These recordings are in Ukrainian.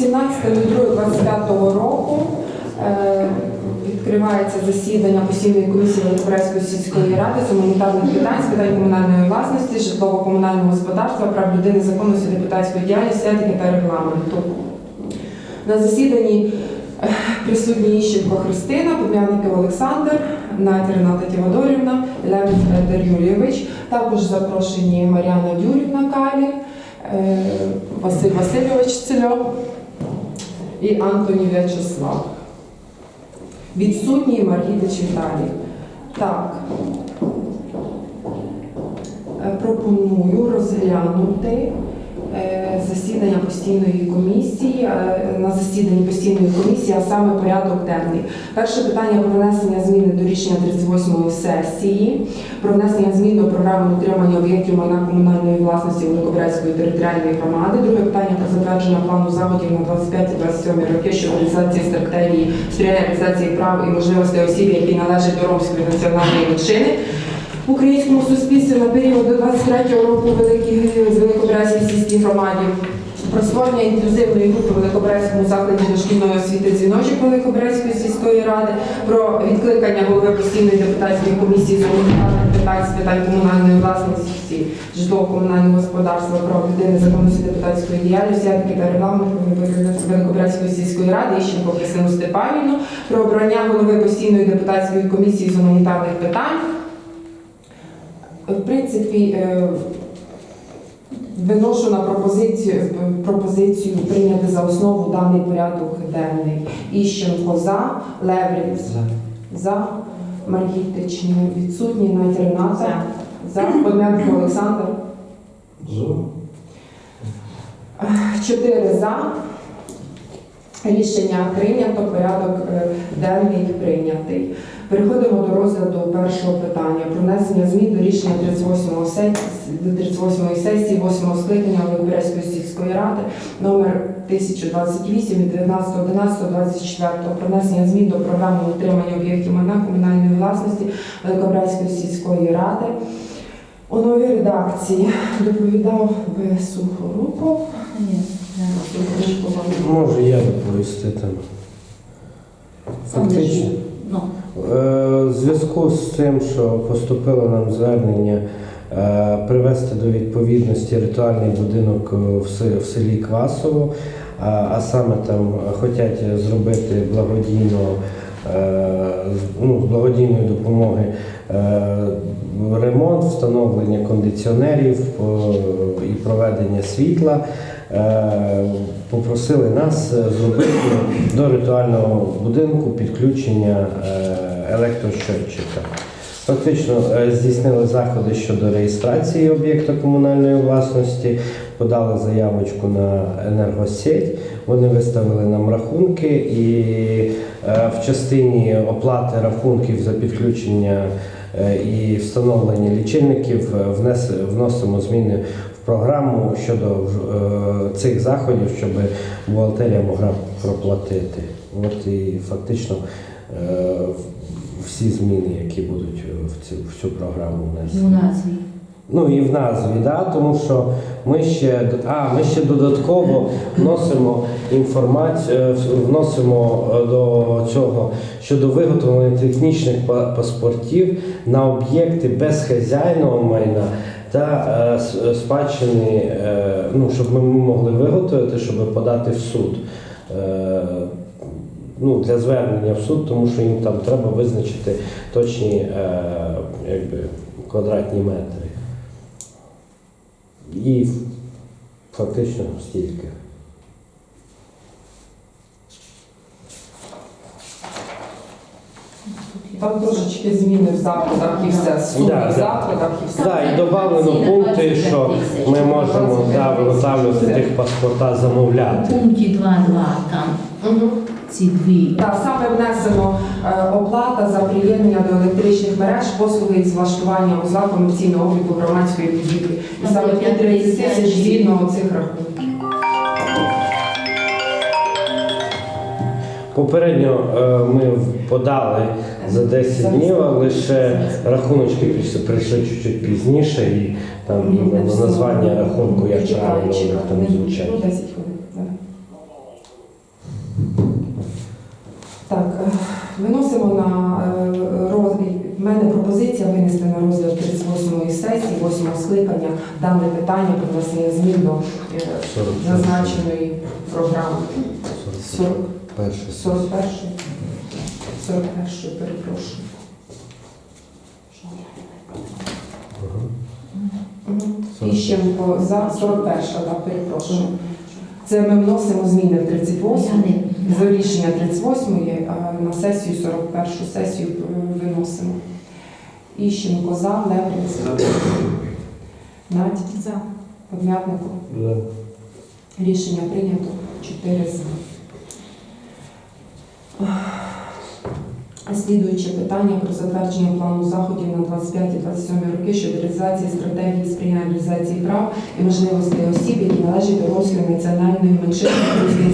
17.02.25 року е, відкривається засідання постійної комісії Великобрезької сільської ради з гуманітарних питань з питань комунальної власності, житлово-комунального господарства, прав людини, законності, депутатської діяльності, етики та регламенту. На засіданні е, присутні Іщенко Христина, Подм'яників Олександр, Надя Рената Тіводорівна, Левін Федор Юрійович. Також запрошені Мар'яна Юрівна Калі, е, Василь Васильович Цельов і Антоні В'ячеслав. Відсутній Маргітич Віталій. Так. Е, Пропоную розглянути засідання постійної комісії е, на засіданні постійної комісії, а саме порядок денний. Перше питання про внесення зміни до рішення 38-ї сесії, про внесення змін до програми утримання об'єктів майна комунальної власності Великобрязької територіальної громади. Друге питання про затвердження плану заходів на 25-27 роки щодо реалізації стратегії сприяння реалізації прав і можливостей осіб, які належать до ромської національної меншини в українському суспільстві на період до 23-го року Великій з Великобрязькій сільській громаді. Про створення інклюзивної групи в Великобрязькому закладі дошкільної освіти дзвіночок Великобрязької сільської ради, про відкликання голови постійної депутатської комісії з гуманітарних питань з питань комунальної власності, житлово-комунального господарства, прав людини, законності депутатської діяльності, етики та регламенту Великобрязької сільської ради Іщенко Христину Степанівну, про обрання голови постійної депутатської комісії з гуманітарних питань. В принципі, е, виношу на пропозицію, пропозицію прийняти за основу даний порядок денний. Іщенко за, Леврін за, Маргітич не відсутній, Надя Рената за, Подмятко Олександр. Чотири за. Рішення прийнято, порядок е, денний прийнятий. Переходимо до розгляду першого питання про внесення змін до рішення 38 сесії, до 38 сесії 8 скликання Великобрязької сільської ради номер 1028 від 19.11.24 про внесення змін до програми утримання об'єктів майна комунальної власності Великобрязької сільської ради. У новій редакції доповідав би Сухоруков. Ні, вам Можу я доповісти там. Фактично. Е, В зв'язку з тим, що поступило нам звернення е, привести до відповідності ритуальний будинок в селі Квасово, а саме там хочуть зробити благодійно, е, ну, благодійної допомоги ремонт, встановлення кондиціонерів і проведення світла. Попросили нас зробити до ритуального будинку підключення електрощотчика. Фактично е, здійснили заходи щодо реєстрації об'єкта комунальної власності, подали заявочку на енергосеть. Вони виставили нам рахунки, і е, в частині оплати рахунків за підключення е, і встановлення лічильників вносимо зміни в програму щодо цих заходів, щоб бухгалтерія могла проплатити. От і фактично всі зміни, які будуть в цю, в цю програму внесені. у назві. Ну і в назві, да, тому що ми ще, а, ми ще додатково вносимо інформацію, е, вносимо е, до цього щодо виготовлення технічних паспортів на об'єкти безхазяйного майна та е, спадщини, е, ну, щоб ми могли виготовити, щоб подати в суд. Е, Ну, для звернення в суд, тому що їм там треба визначити точні е, якби, квадратні метри. І фактично стільки. Там трошечки зміни в закладах і все, суми Да, в да. закладах і все. Так, і додано пункти, що ми можемо да, виготовлювати тих паспорта, У замовляти. пункті 2.2 там Мгм. Ці дві. Так, саме внесено е, оплата за приєднання до електричних мереж, послуги із влаштування узла комерційного обліку громадської будівлі. І саме ті 30 тисяч згідно цих рахунків. Попередньо е, ми подали за 10 днів, а лише рахуночки прийшли, прийшли чуть-чуть пізніше, і там всі. названня рахунку, як правильно у них там Ну, звучать. Ну, 10 хвилин. да. Так, е, виносимо на е, розгляд. В мене пропозиція винести на розгляд 38-ї сесії, 8-го скликання дане питання про внесення змін до е, 40. зазначеної програми. 40, Перший. 41 41 перепрошую. Іщенко за 41, да, перепрошую. Це ми вносимо зміни в 38 За рішення 38 а на сесію 41 сесію е, виносимо. Іщенко за, Левринська. Надь За. Подмятнику. Рішення прийнято 4 за. Слідуюче питання про затвердження плану заходів на 25-27 роки щодо реалізації стратегії сприяння реалізації прав і можливостей осіб, які належать до Ромської національної меншини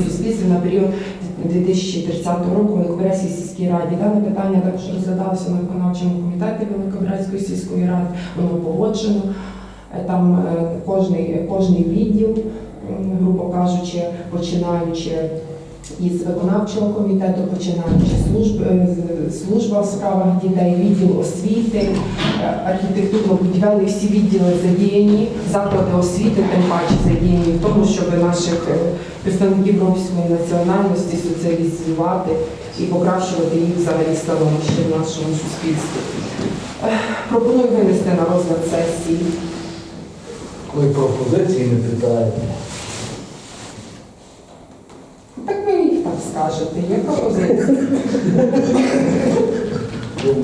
в суспільстві на період 2030 року в Великобрязькій сільській раді. Дане питання також розглядалося на виконавчому комітеті Великобрязької сільської ради. Воно погоджено. Е, Там е, кожний, кожний відділ, грубо кажучи, починаючи із виконавчого комітету, починаючи служб, е, служба в справах дітей, відділ освіти, е, архітектурно-будівельні всі відділи задіяні, заклади освіти тим паче задіяні в тому, щоб наших е, представників ромської національності соціалізувати і покращувати їх взагалі становище в нашому суспільстві. Пропоную винести на розгляд сесії. Коли пропозиції не питають. Так ви їх так скажете, є пропозиція.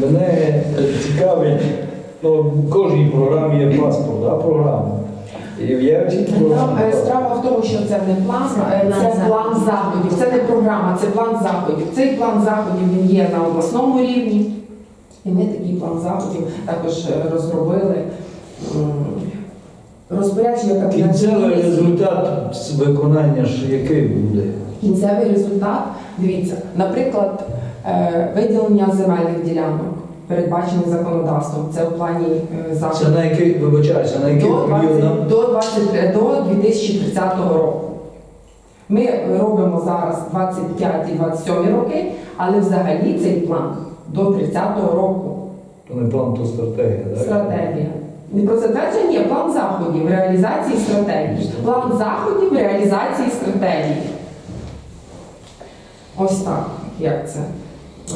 Мене е, цікавить, ну, в кожній програмі є паспорт, да, програма. І програмі. е, справа в тому, що це не план, е, це план заходів. Це не програма, це план заходів. Цей план заходів він є на обласному рівні. І ми такий план заходів також е, розробили. Розпорядження кабінету Кінцевий міністрів. результат виконання ж який буде? Кінцевий результат, дивіться, наприклад, е, виділення земельних ділянок, передбачених законодавством. Це в плані е, Це на який, вибачайся, на який до, 20, період? до, 20, до 2030 року. Ми робимо зараз 25 і 27 роки, але взагалі цей план до 30-го року. То не план, то стратегія, так? Стратегія. Не про затвердження, план заходів реалізації стратегії. План заходів реалізації стратегії. Ось так, як це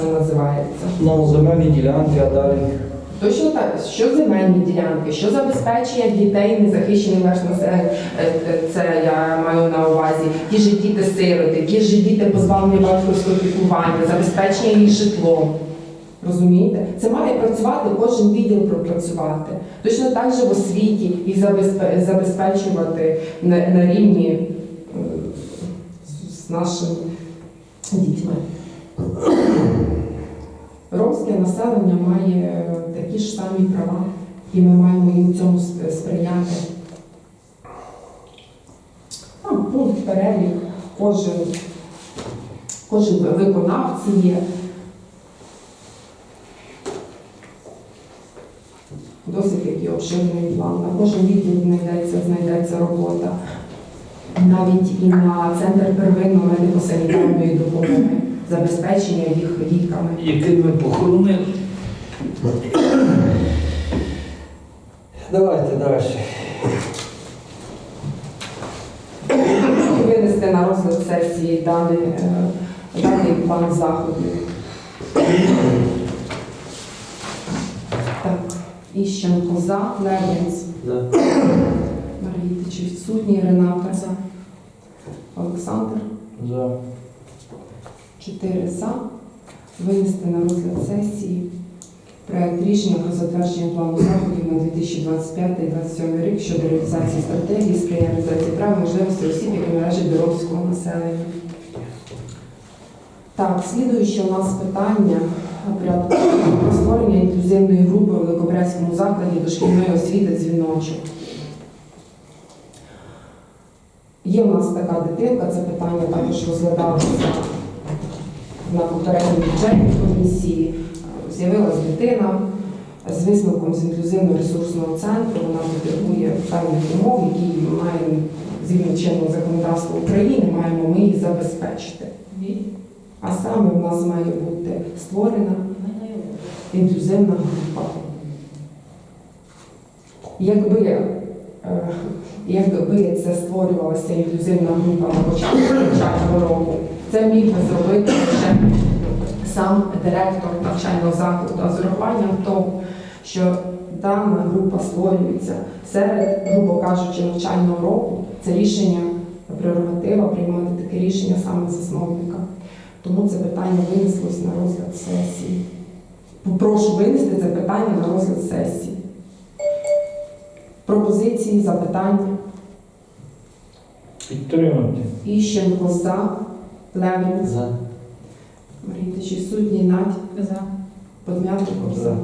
називається. Ну, земельні ділянки, а далі. Точно так, що земельні ділянки, що забезпечення дітей незахищених верст населення, Е, е, це я маю на увазі, ті ж діти-сироти, ті ж діти позбавлені батьківського піклування, забезпечення їх житлом. Розумієте? Це має працювати, кожен відділ пропрацювати. Точно так же в освіті забезпе- забезпечувати на, на рівні е, з- з нашими дітьми. Ромське населення має е, такі ж самі права, і ми маємо їм в цьому сприяти. Там пункт перелік, кожен, кожен виконавці є. Такий план. На кожен відділ знайдеться, знайдеться робота. Навіть і на центр первинної медико-санітарної допомоги, забезпечення їх ліками. Який ми похоронили? Давайте далі. винести на розгляд сесії даний, е, даний план заходів. Іщенко за, Левінц, Маргітич відсутній, Рената за, Олександр, За. 4 за. Винести на розгляд сесії проект рішення про затвердження плану заходів на 2025-2027 рік щодо реалізації стратегії сприяння реалізації прав і можливостей осіб, які належать до ромського населення. Так, слідуюче у нас питання порядку про створення інклюзивної групи у Великобрязькому закладі дошкільної освіти дзвіночок. Є в нас така дитинка, це питання також розглядалося на попередній бюджетній комісії з'явилась дитина з висновком з інклюзивно-ресурсного центру. Вона потребує певних умов, які маємо згідно чинного законодавства України, маємо ми їх забезпечити. А саме в нас має бути створена інклюзивна група. Якби, е, якби це створювалася інклюзивна група на початку року, це міг би зробити ще сам директор навчального закладу, а з урахуванням того, що дана група створюється серед, грубо кажучи, навчального року, це рішення прерогатива приймати таке рішення саме засновника. Тому це питання винеслось на розгляд сесії. Прошу винести це питання на розгляд сесії. Пропозиції, запитання. Підтримати. Іщенко за, Левін, За. Марія Чисудній, Надь, За. Подмятников за.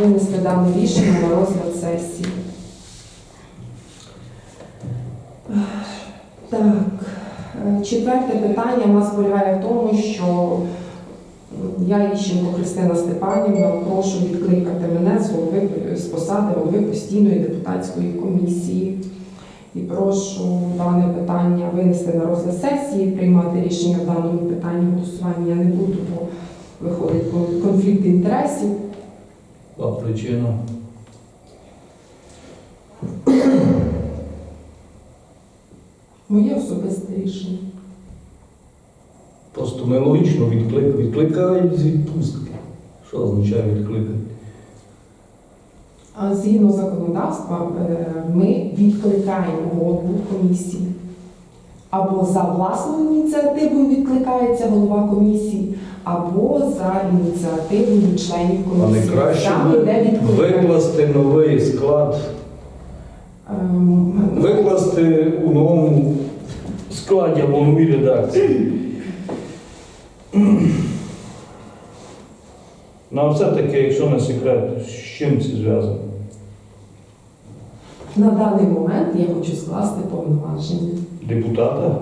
Винести дане рішення на розгляд сесії. Так, четверте питання нас полягає в тому, що я Іщенко Христина Степанівна прошу відкликати мене з голови з посади голови постійної депутатської комісії. І прошу дане питання винести на розгляд сесії, приймати рішення в даному питанні голосування я не буду, бо виходить конфлікт інтересів. А причина. Моє особисте рішення. Просто ми логічно відклик, відкликають з відпустки. Що означає відкликати? А згідно законодавства, е, ми відкликаємо голову комісії. Або за власною ініціативою відкликається голова комісії, або за ініціативою членів А комісії. краще Там йде викласти новий склад, Ем, викласти у новому складі або новій редакції. Ну, а все-таки, якщо не секрет, з чим це зв'язано? На даний момент я хочу скласти повноваження. Депутата?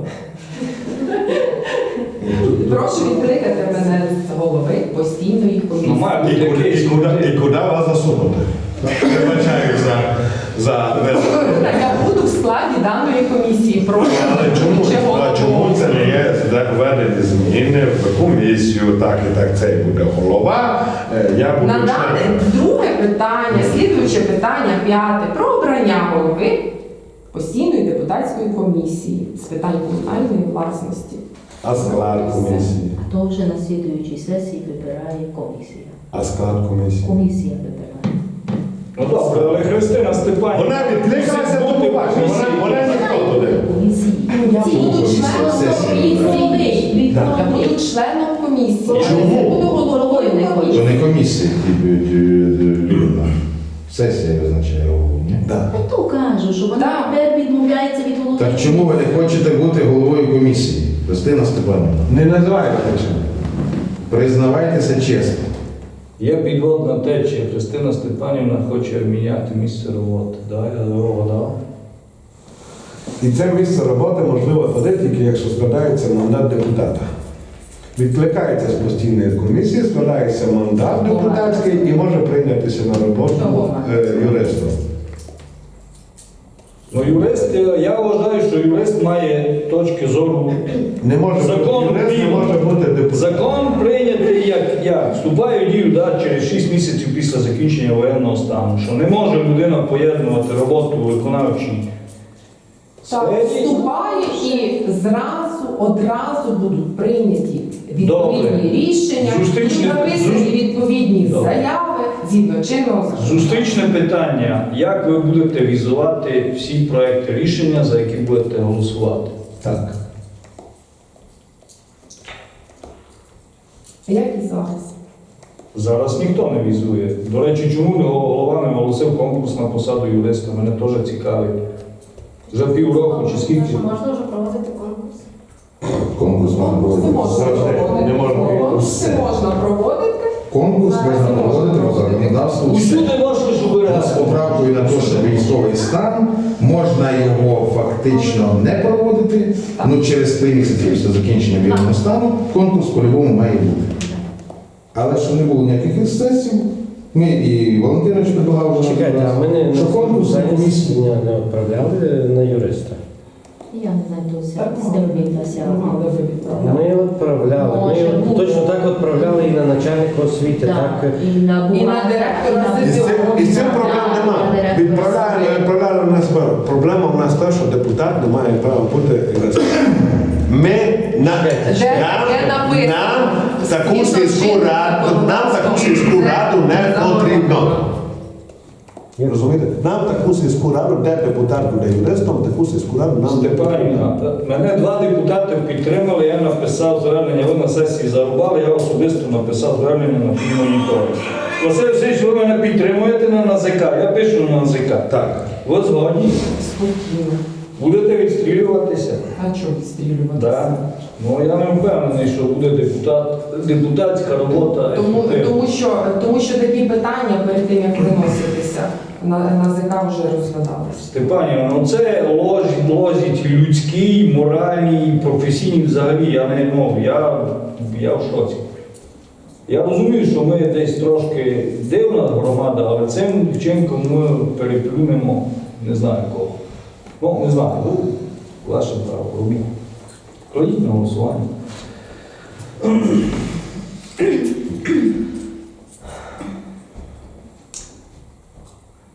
Прошу відкликати мене з голови постійної Ну, має куди, і куди, і куди вас засунути? Вибачаю за, за Так, я буду в складі даної комісії. Прошу Але чому, а чому це не є введені зміни в комісію, так і так це буде голова, е, я буду На член. дане друге питання, слідуюче питання, п'яте про обрання голови постійної депутатської комісії з питань комунальної власності. А склад комісії? А то вже на слідуючій сесії вибирає комісія. А склад комісії? Комісія вибирає. Ну добре, але Христина Степанівна. Вона відкликалася до побачення, вона, вона ніхто туди. Я буду членом комісії. Я буду членом комісії. Чому? Я буду головою Не. То не комісія відповідна. Сесія визначає голову, ні? Да. Я то кажу, що вона Так. тепер відмовляється від голови. Так чому ви не хочете бути головою комісії? Христина Степанівна, Не називайте признавайтеся чесно. Є підводна течія. Христина Степанівна хоче міняти місце роботи. Да, я вгадав. І це місце роботи можливо тоді, тільки якщо складається мандат депутата. Відкликається з постійної комісії, складається мандат депутатський і може прийнятися на роботу е, юристом. Ну, юрист, е, я вважаю, що юрист має точки зору. Не може Закон бути юрист, не може бути депутат. Закон прийнятий як, як вступає в дію да, через 6 місяців після закінчення воєнного стану, що не може людина поєднувати роботу у виконавчій Так, сфері. вступає і зразу, одразу будуть прийняті відповідні Добре. рішення, Зустрічне- будуть написані відповідні Добре. заяви згідно чинного законодавства. Зустрічне питання, як ви будете візувати всі проекти рішення, за які будете голосувати? Так. Як і зараз. Зараз ніхто не візує. До речі, чому голова не оголосив конкурс на посаду юриста? Мене теж цікавить. Вже півроку чи скільки? Можна вже проводити конкурс? Конкурс можна проводити. Не можна. Конкурси можна проводити. Конкурс можна проводити по законодавству. Усюди важко, щоб З поправкою на те, що військовий стан, можна його фактично не проводити, ну через три місяці після закінчення військового стану конкурс по-любому має бути. Але щоб не було ніяких сесій, ми і Валентинович предлагав вже Чекайте, а ми не що конкурс на комісії. не відправляли на юриста. Я не знаю, то Так, з ним. Мали би відправляти. Ми відправляли. Може, Ми точно так відправляли і на начальника освіти. Так, Так і на І на директора і з цим, і з цим проблем немає. Відправляли, відправляли в нас. Проблема в нас та, що депутат не має права бути. Ми на, Де- нам, написано? нам таку Згідно сільську раду, нам таку сільську раду не потрібно. Розумієте? Нам таку сільську раду, де депутат буде юристом, таку сільську раду нам не потрібно. Мене два депутати підтримали, я написав звернення, ви на сесії зарубали, я особисто написав звернення на фінмоніторинг. Василь Васильович, ви мене підтримуєте на НАЗК, я пишу на НАЗК. Так. Ви згодні? Спокійно. Будете відстрілюватися? А чого відстрілюватися? Так. Ну я не впевнений, що буде депутат, депутатська робота. Тому, тому, що, тому що такі питання перед тим, як виноситися, на, на вже розглядалися. Степанівна, ну це ложить, ложить людський, моральний, професійний взагалі. Я не ну, я, я в шоці. Я розумію, що ми десь трошки дивна громада, але цим вчинком ми переплюнемо не знаю кого. Ну, не знаю, ну, ваше право, робіть. Кладіть на голосування.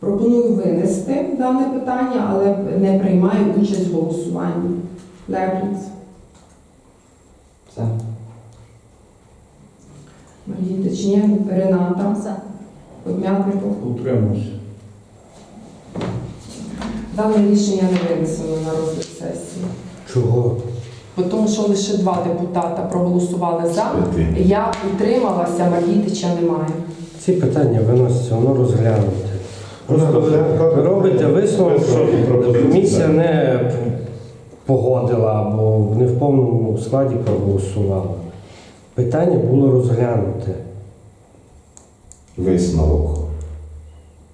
Пропоную винести дане питання, але не приймаю участь в голосуванні. Лепліц. Марія Тичнєв, Рената, За. Подмятников. Утримуюся. Дане рішення не винесено на розгляд сесії. Чого? Бо Тому що лише два депутата проголосували за. Я утрималася, Маргітича немає. Ці питання виносяться, воно розглянуте. Просто ви робите висновок, що комісія не погодила або не в повному складі проголосувала. Питання було розглянуте. Висновок.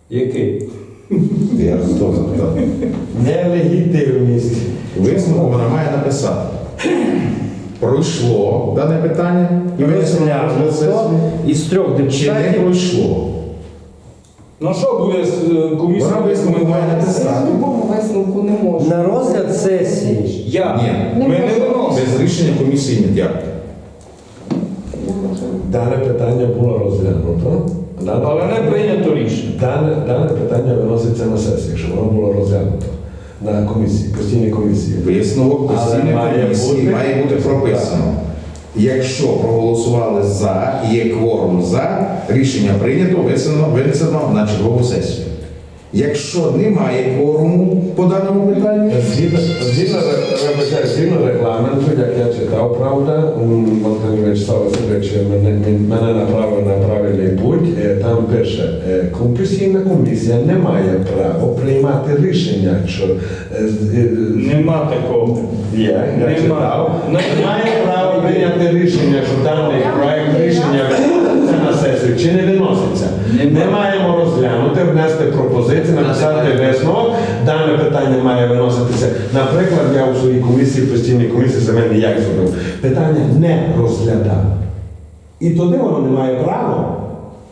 Який? Я запитав. Нелегітимність. Висновок вона має написати. Пройшло дане питання і сесії. із трьох Чи не пройшло? Ну що буде з е, комісією? Вона висновок має Я в любому висновку не можу. На розгляд сесії. Я. Ні. Ми не виносимо. Без рішення комісії не дякую. Дане питання було розглянуто. Дане- Але не прийнято рішення. Дане, дане питання виноситься на сесію, щоб воно було розглянуто на комісії, постійній комісії. Висновок постійної має комісії бути- має бути прописано. Якщо проголосували за, є кворум за, рішення прийнято, винесено, винесено на чергову сесію. Якщо немає кворуму по даному питанню, Згідно, згідно, регламенту, як я читав, правда, м, Вячеслав Васильович мене, мене направив на правильний путь. Е, Там пише, е, компенсійна комісія не має права приймати рішення, що е, Нема такого. Є, я Нема. читав. Не має права прийняти рішення, що даний проект рішення виноситься на сесію чи не виноситься. Ми маємо розглянути, внести пропозиції, написати висновок. Дане питання має виноситися. Наприклад, я у своїй комісії, постійній комісії земельній як зробив. Питання не розглядав. І туди воно не має права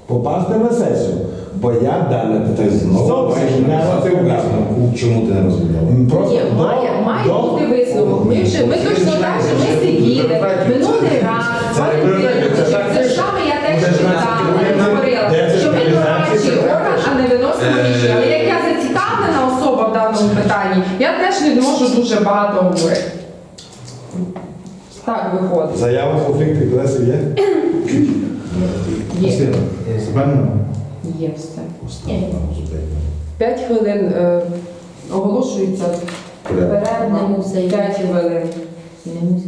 попасти на сесію. Бо я дане питання знову не розглядав. чому ти не розглядав. Просто до- висновок. Ми вже ми точно так же ми сиділи минулий раз. Це це саме я теж читала, говорила, що ми дорадчий орган, а не виносимо рішення. Але як я зацікавлена особа в даному питанні, я теж не можу дуже багато говорити. Так виходить. Заява конфлікту інтересів є? Є, є все. П'ять хвилин е, оголошується Не мусить. П'ять хвилин. Не мусить.